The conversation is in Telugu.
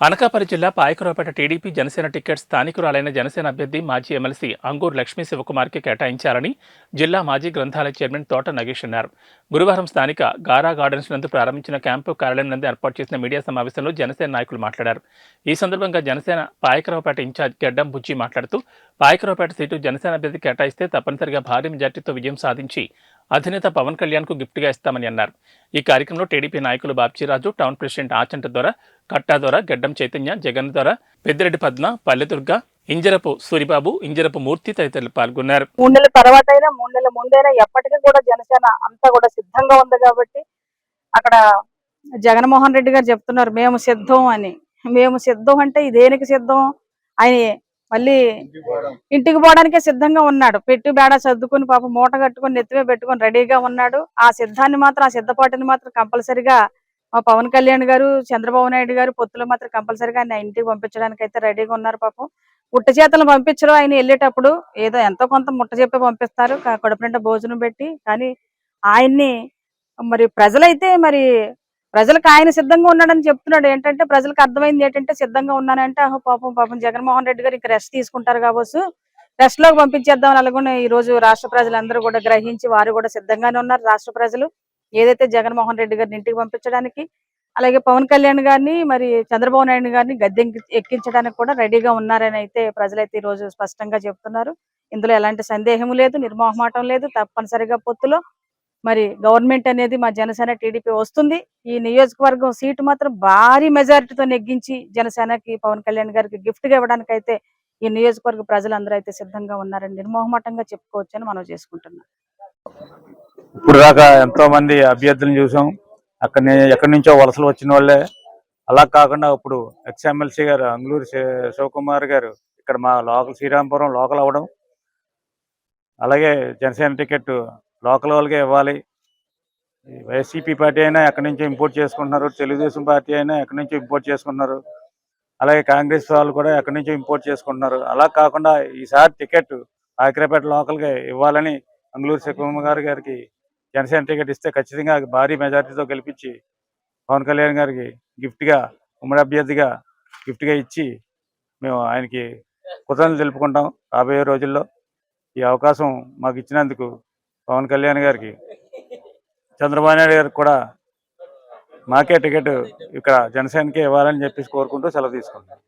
అనకాపల్లి జిల్లా పాయకరావుపేట టీడీపీ జనసేన టికెట్ స్థానికురాలైన జనసేన అభ్యర్థి మాజీ ఎమ్మెల్సీ అంగూర్ లక్ష్మీ శివకుమార్కి కేటాయించాలని జిల్లా మాజీ గ్రంథాలయ చైర్మన్ తోట నగేష్ అన్నారు. గురువారం స్థానిక గారా గార్డెన్స్ నందు ప్రారంభించిన క్యాంపు కార్యాలయం నందు ఏర్పాటు చేసిన మీడియా సమావేశంలో జనసేన నాయకులు మాట్లాడారు. ఈ సందర్భంగా జనసేన పాయకరావుపేట ఇన్ఛార్జ్ గెడ్డం బుజ్జి మాట్లాడుతూ పాయకరావుపేట సీటు జనసేన అభ్యర్థి కేటాయిస్తే తప్పనిసరిగా భారీ మెజార్టీతో విజయం సాధించి అధినేత పవన్ కళ్యాణ్కు గిఫ్ట్గా ఇస్తామని అన్నారు. ఈ కార్యక్రమంలో టీడీపీ నాయకులు బాబ్జీరాజు టౌన్ ప్రెసిడెంట్ ఆచంట ద్వారా కట్టా ద్వారా గడ్డం చైతన్య జగన్ ద్వారా పెద్దిరెడ్డి పద్మ పల్లెదుర్గ ఇంజరపు సూరిబాబు ఇంజరపు మూర్తి తదితరులు పాల్గొన్నారు. మూడు నెలల తర్వాత అయినా మూడు నెలల ముందైనా ఎప్పటికీ కూడా జనసేన అంతా కూడా సిద్ధంగా ఉంది కాబట్టి అక్కడ జగన్మోహన్ రెడ్డి గారు చెప్తున్నారు మేము సిద్ధం అని. మేము సిద్ధం అంటే ఈ దేనికి సిద్ధం? ఆయన మళ్ళీ ఇంటికి పోవడానికే సిద్ధంగా ఉన్నాడు. పెట్టి బేడ సర్దుకుని పాప మూట కట్టుకుని నెత్తిమే పెట్టుకుని రెడీగా ఉన్నాడు. ఆ సిద్ధాన్ని మాత్రం ఆ సిద్ధపాటుని మాత్రం కంపల్సరిగా మా పవన్ కళ్యాణ్ గారు చంద్రబాబు నాయుడు గారు పొత్తులు మాత్రం కంపల్సరిగా ఆయన ఇంటికి పంపించడానికి అయితే రెడీగా ఉన్నారు పాపం. ముట్ట చేతలు పంపించరు. ఆయన వెళ్ళేటప్పుడు ఏదో ఎంతో కొంత ముట్ట చెప్పి పంపిస్తారు. కడుపు నిండా భోజనం పెట్టి కానీ ఆయన్ని మరి ప్రజలైతే మరి ప్రజలకు ఆయన సిద్ధంగా ఉన్నాడని చెప్తున్నాడు. ఏంటంటే ప్రజలకు అర్థమైంది ఏంటంటే సిద్ధంగా ఉన్నానంటే ఆహో పాపం పాపం జగన్మోహన్ రెడ్డి గారు ఇంకా రెస్ట్ తీసుకుంటారు కావచ్చు. రెస్ట్లోకి పంపించేద్దాం అలాగే ఈ రోజు రాష్ట్ర ప్రజలందరూ కూడా గ్రహించి వారు కూడా సిద్ధంగానే ఉన్నారు. రాష్ట్ర ప్రజలు ఏదైతే జగన్మోహన్ రెడ్డి గారిని ఇంటికి పంపించడానికి అలాగే పవన్ కళ్యాణ్ గారిని మరి చంద్రబాబు నాయుడు గారిని గద్దె ఎక్కించడానికి కూడా రెడీగా ఉన్నారని అయితే ప్రజలైతే ఈ రోజు స్పష్టంగా చెప్తున్నారు. ఇందులో ఎలాంటి సందేహం లేదు నిర్మోహమాటం లేదు. తప్పనిసరిగా పొత్తులో మరి గవర్నమెంట్ అనేది మా జనసేన టీడీపీ వస్తుంది. ఈ నియోజకవర్గం సీటు మాత్రం భారీ మెజారిటీతో నెగ్గించి జనసేనకి పవన్ కళ్యాణ్ గారికి గిఫ్ట్ ఇవ్వడానికి అయితే ఈ నియోజకవర్గ ప్రజలందరూ అయితే సిద్ధంగా ఉన్నారని నిర్మోహమాటంగా అని మనం చేసుకుంటున్నాం. ఇప్పుడు దాకా ఎంతో మంది అభ్యర్థులను చూసాం. అక్కడ ఎక్కడి నుంచో వలసలు వచ్చిన వాళ్ళే. అలా కాకుండా ఇప్పుడు ఎక్స్ఎమ్మెల్సీ గారు అంగులూరు శివకుమార్ గారు ఇక్కడ మా లోకల్ శ్రీరాంపురం లోకల్ అవ్వడం. అలాగే జనసేన టికెట్ లోకల్ వాళ్ళకే ఇవ్వాలి. వైసీపీ పార్టీ అయినా ఎక్కడి నుంచి ఇంపోర్ట్ చేసుకుంటున్నారు. తెలుగుదేశం పార్టీ అయినా ఎక్కడి నుంచి ఇంపోర్ట్ చేసుకుంటున్నారు. అలాగే కాంగ్రెస్ వాళ్ళు కూడా ఎక్కడి నుంచి ఇంపోర్ట్ చేసుకుంటున్నారు. అలా కాకుండా ఈసారి టికెట్ ఆకిరేపేట లోకల్గా ఇవ్వాలని అంగులూరు శివకుమార్ గారికి జనసేన టికెట్ ఇస్తే ఖచ్చితంగా భారీ మెజార్టీతో గెలిపించి పవన్ కళ్యాణ్ గారికి గిఫ్ట్గా ఉమ్మడి అభ్యర్థిగా గిఫ్ట్గా ఇచ్చి మేము ఆయనకి కృతజ్ఞతలు తెలుపుకుంటాం రాబోయే రోజుల్లో. ఈ అవకాశం మాకు ఇచ్చినందుకు పవన్ కళ్యాణ్ గారికి చంద్రబాబు నాయుడు గారికి కూడా మాకే టికెట్ ఇక్కడ జనసేనకే ఇవ్వాలని చెప్పేసి కోరుకుంటూ సెలవు తీసుకుంటాం